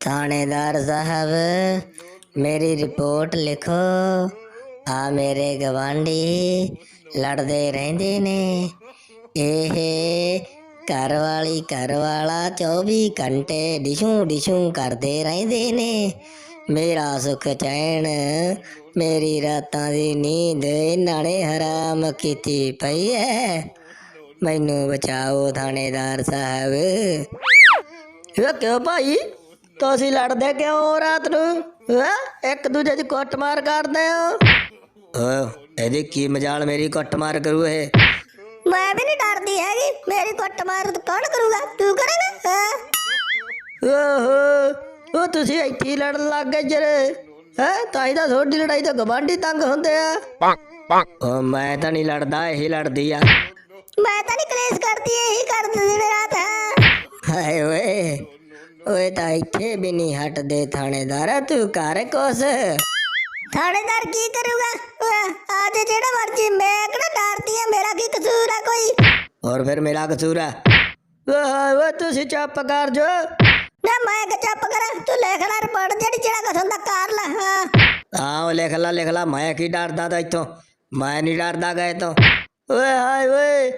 ਥਾਣੇਦਾਰ ਸਾਹਿਬ, ਮੇਰੀ ਰਿਪੋਰਟ ਲਿਖੋ। ਆ ਮੇਰੇ ਗਵਾਂਢੀ ਲੜਦੇ ਰਹਿੰਦੇ ਨੇ। ਇਹ ਘਰ ਵਾਲੀ ਘਰ ਵਾਲਾ 24 ਘੰਟੇ ਡਿਸ਼ੂ ਡਿਸ਼ੂ ਕਰਦੇ ਰਹਿੰਦੇ ਨੇ। ਮੇਰਾ ਸੁਖ ਚੈਨ, ਮੇਰੀ ਰਾਤਾਂ ਦੀ ਨੀਂਦ ਇਹਨਾਂ ਨੇ ਹਰਾਮ ਕੀਤੀ ਪਈ ਹੈ ਮੈਨੂੰ ਬਚਾਓ ਥਾਣੇਦਾਰ ਸਾਹਿਬ। ਇਹ ਕਿਉਂ ਭਾਈ? ਤੁਸੀਂ ਲੜਦੇ ਕਿਉਂ ਰਾਤ ਨੂੰ? ਹੈਂ? ਇੱਕ ਦੂਜੇ ਦੀ ਕੁੱਟਮਾਰ ਕਰਦੇ ਹੋ? ਓਏ ਇਹਦੀ ਕੀ ਮਜਾਲ ਮੇਰੀ ਕੁੱਟਮਾਰ ਕਰੂ ਇਹ? ਮੈਂ ਵੀ ਨਹੀਂ ਡਰਦੀ ਹੈਗੀ। ਮੇਰੀ ਕੁੱਟਮਾਰ ਕੌਣ ਕਰੂਗਾ? ਤੂੰ ਕਰੇਗਾ? ਹਾਂ? ਓਹੋ ਉਹ ਤੁਸੀਂ ਇੱਥੇ ਹੀ ਲੜਨ ਲੱਗ ਗਏ ਜਰੇ। ਹੈ? ਤਾਂ ਹੀ ਤਾਂ ਤੁਹਾਡੀ ਲੜਾਈ ਤਾਂ ਗਵਾਂਢੀ ਤੰਗ ਹੁੰਦੇ ਆ। ਓ ਮੈਂ ਤਾਂ ਨਹੀਂ ਲੜਦਾ ਇਹੀ ਲੜਦੀ ਆ। ਮੈਂ ਤਾਂ ਨਹੀਂ ਕਲੇਸ਼ ਕਰਦੀ ਇਹੀ ਕਰਦੀ ਦਿਨ ਰਾਤ। ਹਾਂ ਹਾਏ ਓਏ। ਓਏ ਤਾਂ ਇੱਥੇ ਵੀ ਨਹੀਂ ਹਟਦੇ ਥਾਣੇਦਾਰ ਤੂੰ ਕਰ ਕੁਛ ਥਾਣੇਦਾਰ ਕੀ ਕਰੂਗਾ ਅੱਜ ਜਿਹੜਾ ਮਰਜ਼ੀ ਮੈਂ ਕਿਹੜਾ ਡਰਦੀ ਆ ਮੇਰਾ ਕੀ ਕਸੂਰ ਆ ਕੋਈ ਔਰ ਫਿਰ ਮੇਰਾ ਕਸੂਰ ਹੈ ਓਏ ਓਏ ਤੁਸੀਂ ਚੁੱਪ ਕਰ ਜੋ ਨਾ ਮੈਂ ਕਿ ਚੁੱਪ ਕਰ ਤੂੰ ਲਿਖ ਲੈ ਰਿਪੋਰਟ ਜਿਹੜੀ ਜਿਹੜਾ ਕੁਛ ਹੁੰਦਾ ਕਰ ਲੈ ਹਾਂ ਹਾਂ ਉਹ ਲਿਖ ਲਾ ਲਿਖ ਲਾ ਮੈਂ ਕੀ ਡਰਦਾ ਤਾਂ ਇੱਥੋਂ ਮੈਂ ਨਹੀਂ ਡਰਦਾ ਗਏ ਤੋਂ ਓਏ ਹਾਏ ਓਏ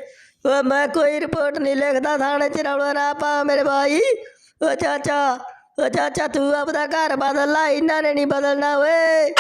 ਓਏ ਮੈਂ ਕੋਈ ਰਿਪੋਰਟ ਨਹੀਂ ਲਿਖਦਾ ਥਾਣੇ 'ਚ ਰੌਲਾ ਨਾ ਪਾ ਮੇਰੇ ਭਾਈ ਓ ਚਾਚਾ ਓ ਚਾਚਾ ਤੂੰ ਆਪਦਾ ਘਰ ਬਦਲ ਲਾ ਇਹਨਾਂ ਨੇ ਨਹੀਂ ਬਦਲਣਾ ਓਏ।